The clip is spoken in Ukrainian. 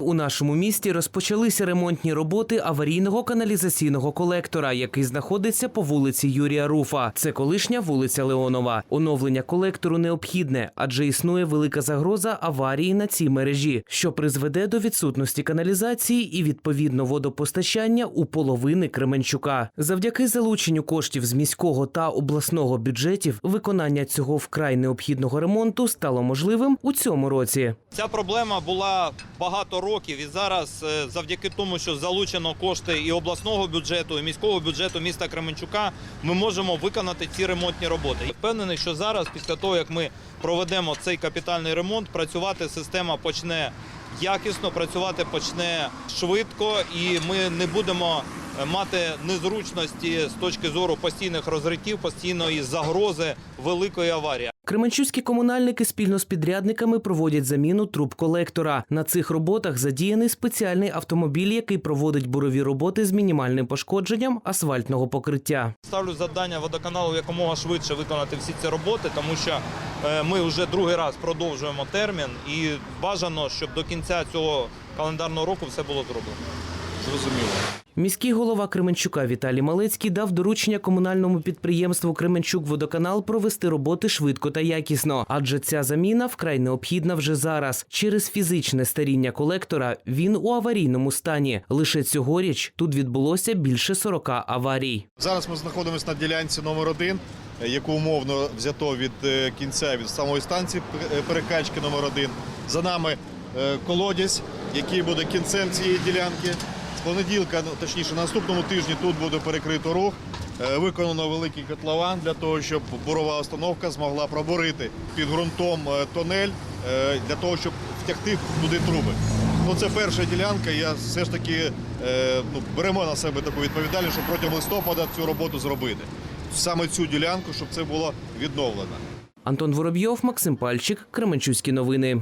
У нашому місті розпочалися ремонтні роботи аварійного каналізаційного колектора, який знаходиться по вулиці Юрія Руфа. Це колишня вулиця Леонова. Оновлення колектору необхідне, адже існує велика загроза аварії на цій мережі, що призведе до відсутності каналізації і відповідно водопостачання у половини Кременчука. Завдяки залученню коштів з міського та обласного бюджетів виконання цього вкрай необхідного ремонту стало можливим у цьому році. Ця проблема була багато років, і зараз, е, завдяки тому, що залучено кошти і обласного бюджету, і міського бюджету міста Кременчука, ми можемо виконати ці ремонтні роботи. І впевнений, що зараз, після того як ми проведемо цей капітальний ремонт, працювати система почне якісно, працювати почне швидко, і ми не будемо е, мати незручності з точки зору постійних розриттів, постійної загрози великої аварії. Кременчуцькі комунальники спільно з підрядниками проводять заміну труб колектора. На цих роботах задіяний спеціальний автомобіль, який проводить бурові роботи з мінімальним пошкодженням асфальтного покриття. Ставлю завдання водоканалу якомога швидше виконати всі ці роботи, тому що е, ми вже другий раз продовжуємо термін, і бажано, щоб до кінця цього календарного року все було зроблено. Зрозуміло. Міський голова Кременчука Віталій Малецький дав доручення комунальному підприємству Кременчук-Водоканал провести роботи швидко та якісно, адже ця заміна вкрай необхідна вже зараз. Через фізичне старіння колектора він у аварійному стані. Лише цьогоріч тут відбулося більше 40 аварій. Зараз ми знаходимося на ділянці номер 1 яку умовно взято від е, кінця від самої станції е, перекачки номер 1 За нами е, колодязь, який буде кінцем цієї ділянки. Понеділка, ну, точніше, на наступному тижні тут буде перекрито рух. Е, Виконано великий котлован для того, щоб бурова установка змогла пробурити під ґрунтом е, тонель е, для того, щоб втягти туди труби. Ну, це перша ділянка. Я все ж таки ну, беремо на себе таку відповідальність, щоб протягом листопада цю роботу зробити. Саме цю ділянку, щоб це було відновлено. Антон Воробйов, Максим Пальчик, Кременчуцькі новини.